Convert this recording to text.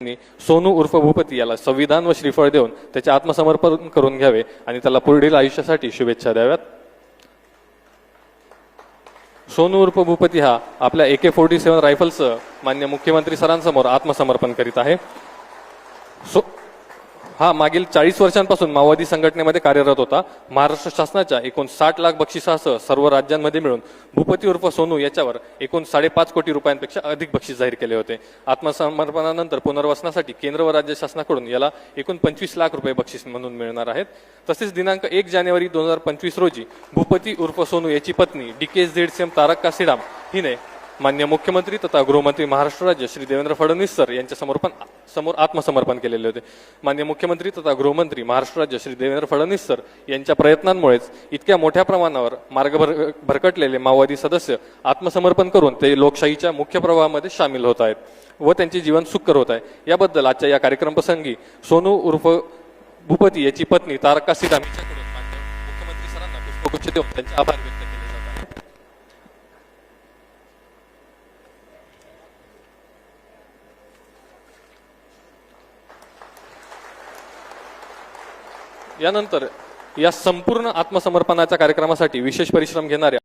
सोनू उर्फ भूपती याला संविधान व श्रीफळ देऊन त्याचे आत्मसमर्पण करून घ्यावे आणि त्याला पुढील आयुष्यासाठी शुभेच्छा द्याव्यात. सोनू उर्फ भूपती हा आपल्या ए के फोर्टी सेव्हन रायफलसह मान्य मुख्यमंत्री सरांसमोर आत्मसमर्पण करीत आहे. सो हा मागील चाळीस वर्षांपासून माओवादी संघटनेमध्ये कार्यरत होता. महाराष्ट्र शासनाच्या एकूण साठ लाख बक्षिसासह सर्व राज्यांमध्ये मिळून भूपती उर्फ सोनू याच्यावर एकूण साडेपाच कोटी रुपयांपेक्षा अधिक बक्षीस जाहीर केले होते. आत्मसमर्पणानंतर पुनर्वसनासाठी केंद्र व राज्य शासनाकडून याला एकूण पंचवीस लाख रुपये बक्षीस म्हणून मिळणार आहेत. तसेच दिनांक एक जानेवारी दोन हजार पंचवीस रोजी भूपती उर्फ सोनू याची पत्नी D K Z C M Tarakka Sidam हिने मान्य मुख्यमंत्री तथा गृहमंत्री महाराष्ट्र राज्य श्री देवेंद्र फडणवीस सर यांच्या समर्पण समोर आत्मसमर्पण केलेले होते. मान्य मुख्यमंत्री तथा गृहमंत्री महाराष्ट्र राज्य श्री देवेंद्र फडणवीस सर यांच्या प्रयत्नांमुळेच इतक्या मोठ्या प्रमाणावर मार्ग भर भरकटलेले माओवादी सदस्य आत्मसमर्पण करून ते लोकशाहीच्या मुख्य प्रवाहामध्ये सामील होत आहेत व त्यांचे जीवन सुखकर होत आहे. याबद्दल आजच्या या कार्यक्रम प्रसंगी सोनू उर्फ भूपती याची पत्नी तारका सीताम यांच्याकडून मान्य मुख्यमंत्री सरांना पुष्पगुच्छ देऊन त्यांचे आभार व्यक्त केले जात आहेत यानंतर या संपूर्ण आत्मसमर्पणाच्या कार्यक्रमासाठी विशेष परिश्रम घेणाऱ्या